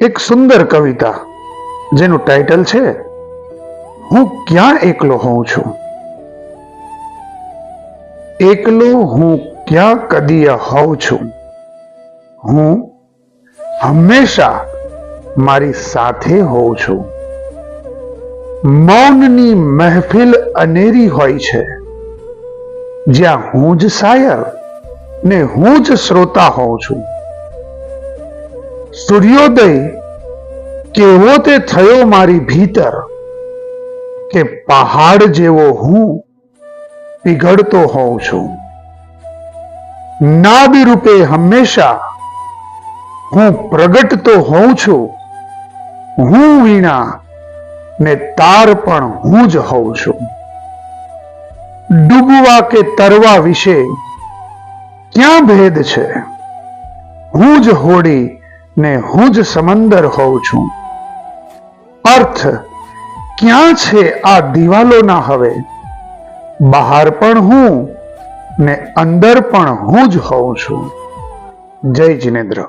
એક સુંદર કવિતા, જેનું ટાઇટલ છે, હું ક્યાં એકલો હોઉં છું? એકલો હું ક્યાં કદીય હોઉં છું? હું હંમેશા મારી સાથે હોઉં છું. મૌનની મહેફિલ અનેરી હોય છે. જ્યાં હું જ શાયર ને હું જ શ્રોતા હોઉં છું. સૂર્યોદય કેવો તે થયો મારી ભીતર કે પહાડ જેવો હું પીગળતો હોઉં છું. નાબી રૂપે હંમેશા હું પ્રગટતો હોઉં છું. હું વીણા ને તાર પણ હું જ હોઉં છું. ડૂબવા કે તરવા વિશે ક્યાં ભેદ છે? હું જ હોડી ને હું જ સમંદર હોઉં છું. અર્થ, ક્યાં છે આ દિવાલોના હવે? બહાર પણ હું ને અંદર પણ હું જ હોઉં છું. જય જિનેન્દ્ર.